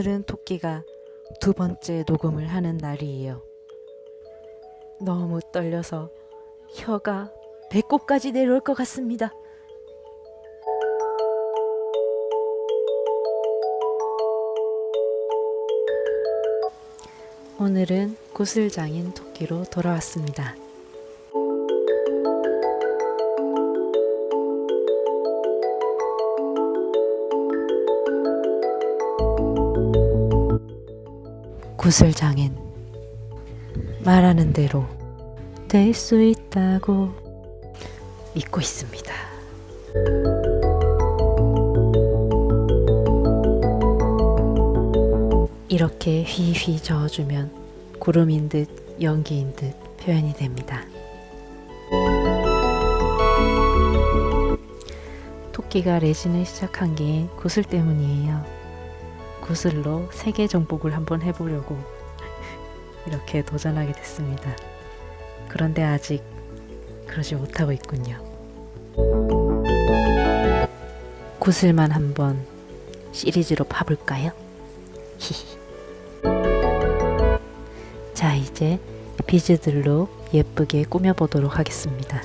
오늘은 토끼가 두 번째 녹음을 하는 날이에요. 너무 떨려서 혀가 배꼽까지 내려올 것 같습니다. 오늘은 구슬장인 토끼로 돌아왔습니다. 구슬장인 말하는 대로 될 수 있다고 믿고 있습니다. 이렇게 휘휘 저어주면 구름인 듯 연기인 듯 표현이 됩니다. 토끼가 레진을 시작한 게 구슬 때문이에요. 구슬로 세계 정복을 한번 해보려고 이렇게 도전하게 됐습니다. 그런데 아직 그러지 못하고 있군요. 구슬만 한번 시리즈로 파볼까요? 히히. 자, 이제 비즈들로 예쁘게 꾸며보도록 하겠습니다.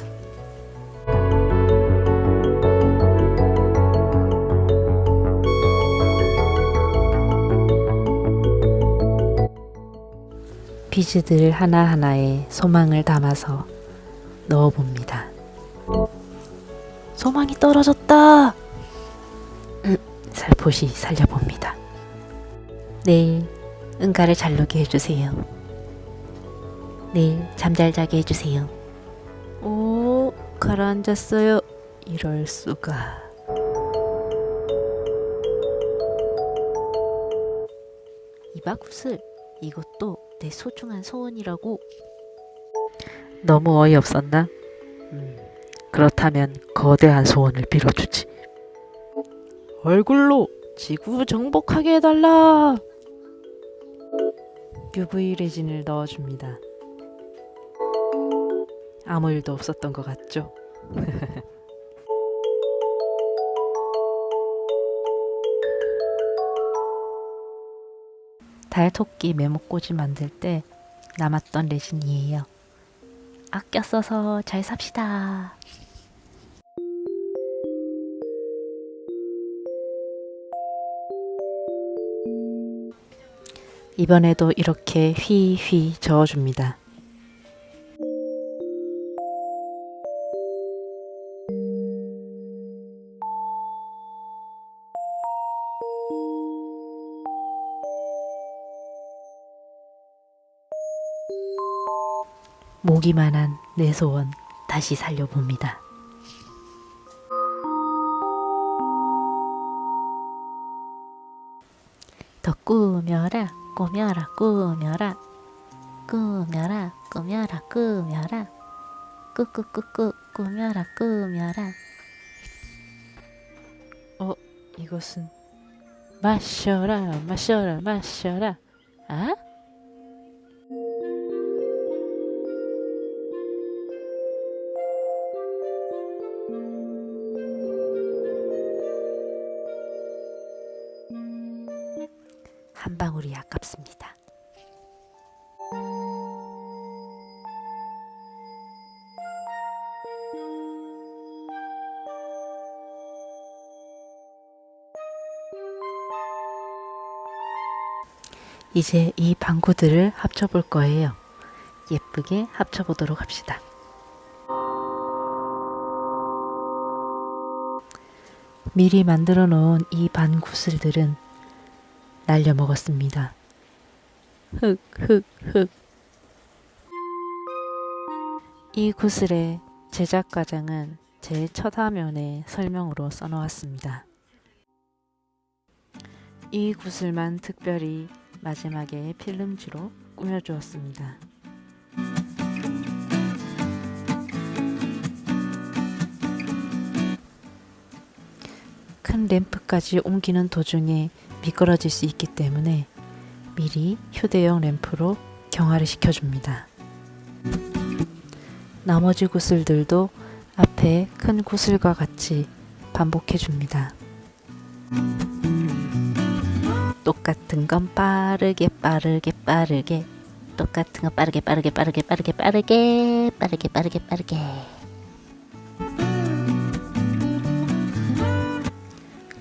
비즈들 하나하나에 소망을 담아서 넣어봅니다. 소망이 떨어졌다! 음, 살포시 살려봅니다. 내일 응가를 잘 녹게 해주세요. 내일 잠잘 자게 해주세요. 오, 가라앉았어요. 이럴 수가. 이바구슬, 이것도 내 소중한 소원이라고. 너무 어이없었나? 음, 그렇다면 거대한 소원을 빌어주지. 얼굴로 지구 정복하게 해달라! UV 레진을 넣어줍니다. 아무 일도 없었던 것 같죠? 달토끼 메모꽂이 만들 때 남았던 레진이에요. 아껴 써서 잘 삽시다. 이번에도 이렇게 휘휘 저어줍니다. 모기만 한 내 소원 다시 살려봅니다. 더 꾸며라 꾸며라 꾸며라 꾸며라 꾸며라 꾸며라 꾸꾸꾸꾸 꾸며라 꾸며라 어 이것은 마셔라 마셔라 마셔라 아? 아깝습니다. 이제 이 방구들을 합쳐볼 거예요. 예쁘게 합쳐보도록 합시다. 미리 만들어 놓은 이 반구슬들은 날려 먹었습니다. 흑, 흑, 흑. 이 구슬의 제작 과정은 제 첫 화면에 설명으로 써놓았습니다. 이 구슬만 특별히 마지막에 필름지로 꾸며주었습니다. 큰 램프까지 옮기는 도중에 미끄러질 수 있기 때문에 미리 휴대용 램프로 경화를 시켜줍니다. 나머지 구슬들도 앞에 큰 구슬과 같이 반복해 줍니다. 똑같은 건 빠르게 빠르게 빠르게 똑같은 건 빠르게 빠르게 빠르게 빠르게 빠르게 빠르게 빠르게 빠르게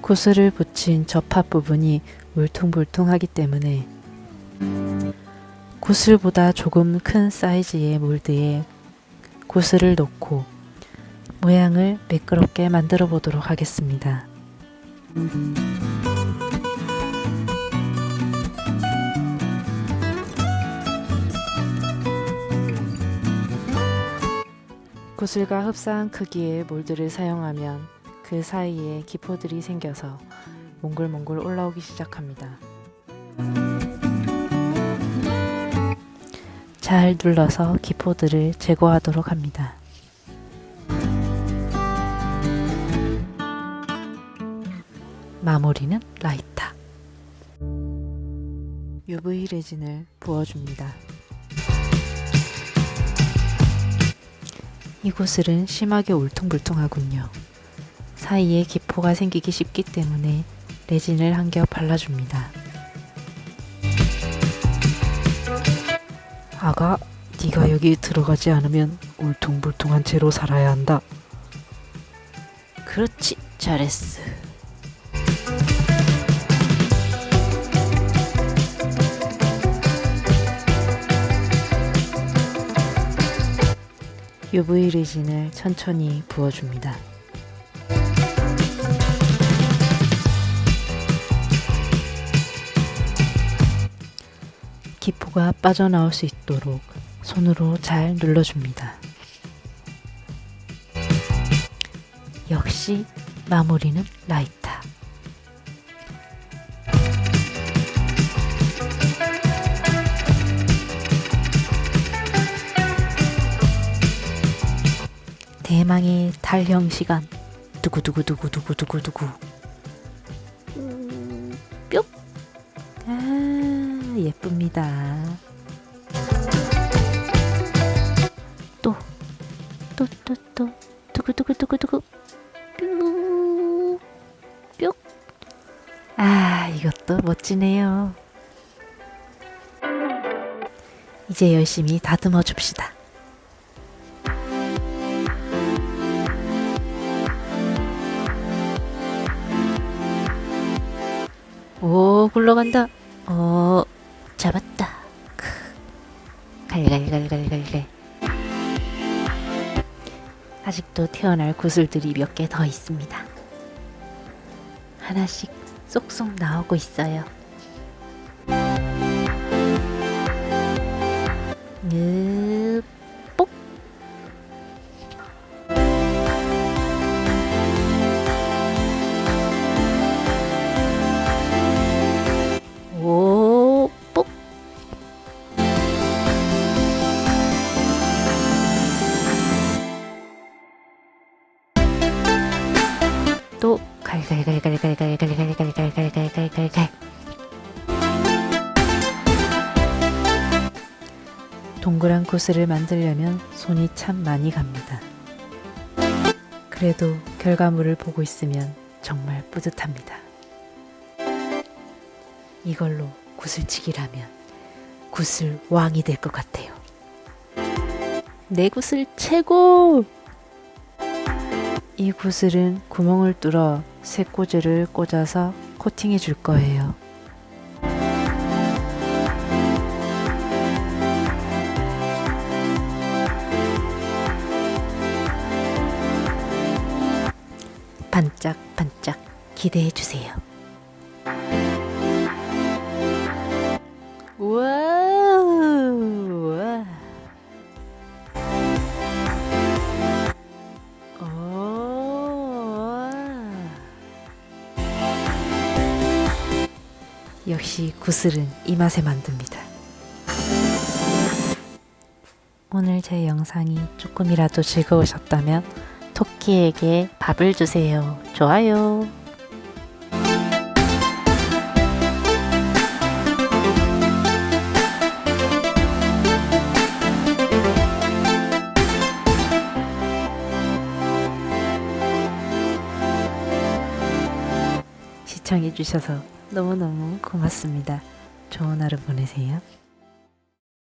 구슬을 붙인 접합 부분이 울퉁불퉁하기 때문에 구슬보다 조금 큰 사이즈의 몰드에 구슬을 놓고 모양을 매끄럽게 만들어 보도록 하겠습니다. 구슬과 흡사한 크기의 몰드를 사용하면 그 사이에 기포들이 생겨서 몽글몽글 올라오기 시작합니다. 잘 눌러서 기포들을 제거하도록 합니다. 마무리는 라이터. UV 레진을 부어줍니다. 이 구슬은 심하게 울퉁불퉁하군요. 사이에 기포가 생기기 쉽기 때문에 레진을 한 겹 발라줍니다. 아가, 네가 여기 들어가지 않으면 울퉁불퉁한 채로 살아야 한다. 그렇지, 잘했어. UV 레진을 천천히 부어줍니다. 기포가 빠져나올 수 있도록 손으로 잘 눌러줍니다. 역시 마무리는 라이터. 대망의 달형 시간. 두구두구두구두구두구두구. 예쁩니다. 또, 또, 또, 또, 두구두구두구두구. 뿅, 뿅. 아, 이것도 멋지네요. 이제 열심히 다듬어 줍시다. 오, 굴러간다. 어, 잡았다. 크. 갈갈갈갈갈갈. 아직도 태어날 구슬들이 몇 개 더 있습니다. 하나씩 쏙쏙 나오고 있어요. 또 갈갈갈갈갈갈갈갈갈갈갈갈갈 동그란 구슬을 만들려면 손이 참 많이 갑니다. 그래도 결과물을 보고 있으면 정말 뿌듯합니다. 이걸로 구슬치기라면 구슬 왕이 될 것 같아요. 내 구슬 최고! 이 구슬은 구멍을 뚫어 쇠꽂이를 꽂아서 코팅해 줄 거예요. 반짝반짝 기대해 주세요. 역시 구슬은 이 맛에 만듭니다. 오늘 제 영상이 조금이라도 즐거우셨다면 토끼에게 밥을 주세요. 좋아요. 시청해주셔서 너무너무 고맙습니다. 좋은 하루 보내세요.